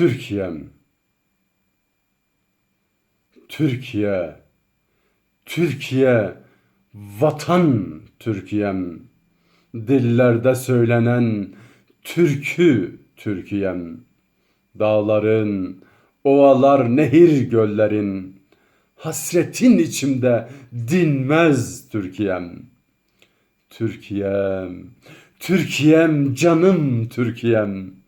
Türkiye'm. Türkiye. Türkiye. Vatan Türkiye'm. Dillerde söylenen türkü Türkiye'm. Dağların, ovalar, nehir, göllerin hasretin içimde dinmez Türkiye'm. Türkiye'm, Türkiye'm, canım Türkiye'm.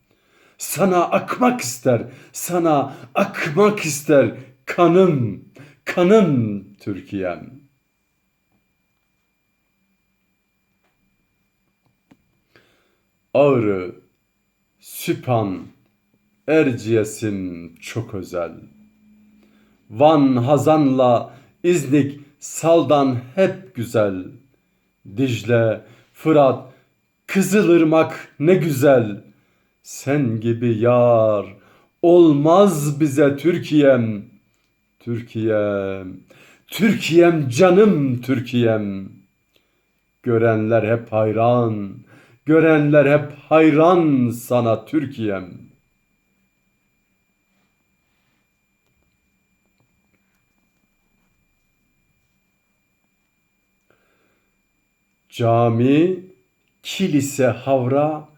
Sana akmak ister, sana akmak ister kanım, kanım Türkiye'm. Ağrı, Süphan, Erciyes'im çok özel. Van, Hazan'la İznik, Saldan hep güzel. Dicle, Fırat, Kızılırmak ne güzel. Sen gibi yar olmaz bize Türkiye'm. Türkiye'm, Türkiye'm canım Türkiye'm. Görenler hep hayran, görenler hep hayran sana Türkiye'm. Cami, kilise havra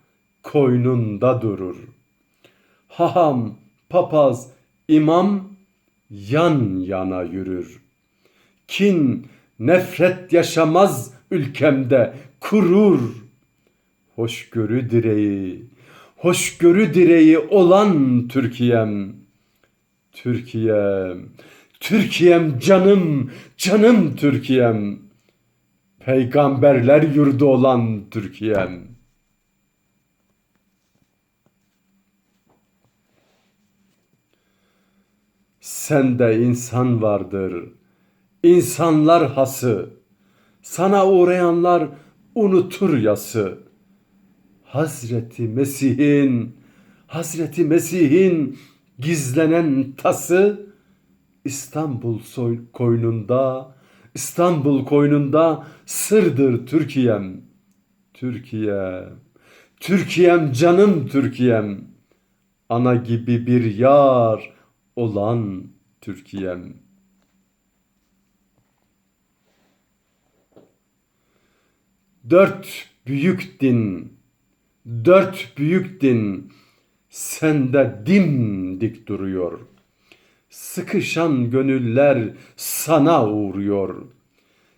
koynunda durur. Haham, papaz, imam yan yana yürür. Kin, nefret yaşamaz ülkemde kurur. Hoşgörü direği, hoşgörü direği olan Türkiye'm. Türkiye'm, Türkiye'm canım, canım Türkiye'm. Peygamberler yurdu olan Türkiye'm. Sende insan vardır. İnsanlar hası. Sana uğrayanlar unutur yası. Hazreti Mesih'in Hazreti Mesih'in gizlenen tası İstanbul soy koynunda İstanbul koynunda sırdır Türkiye'm. Türkiye, Türkiye'm canım Türkiye'm. Ana gibi bir yar olan Türkiye'm. Dört büyük din, dört büyük din sende dimdik duruyor. Sıkışan gönüller sana uğruyor.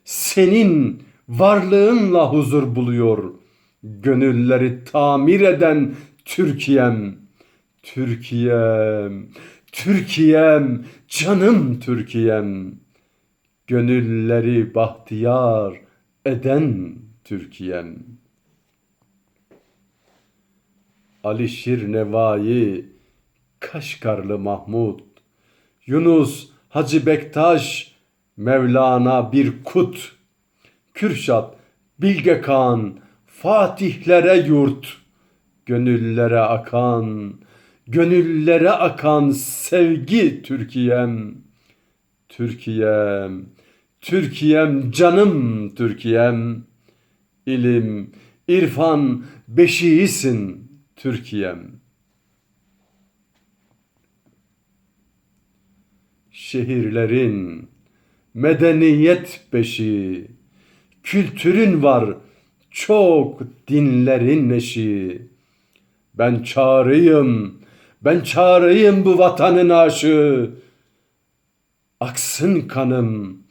Senin varlığınla huzur buluyor. Gönülleri tamir eden Türkiye'm, Türkiye'm, Türkiye'm, canım Türkiye'm. Gönülleri bahtiyar eden Türkiye'm. Alişir Nevai, Kaşgarlı Mahmud, Yunus Hacı Bektaş, Mevlana bir kut, Kürşat, Bilge Kağan, Fatihlere yurt, gönüllere akan, gönüllere akan sevgi Türkiye'm, Türkiye'm, Türkiye'm canım Türkiye'm, ilim, irfan beşiğisin Türkiye'm. Şehirlerin medeniyet beşiği, kültürün var çok dinlerin eşiği. Ben çağrıyım, ben çağrıyım bu vatanın aşığı. Aksın kanım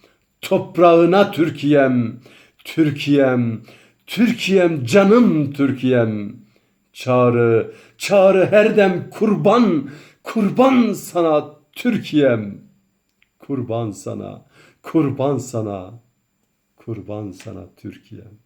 toprağına Türkiye'm, Türkiye'm, Türkiye'm canım Türkiye'm. Çağrı, çağrı her dem kurban, kurban sana Türkiye'm. Kurban sana, kurban sana, kurban sana Türkiye'm.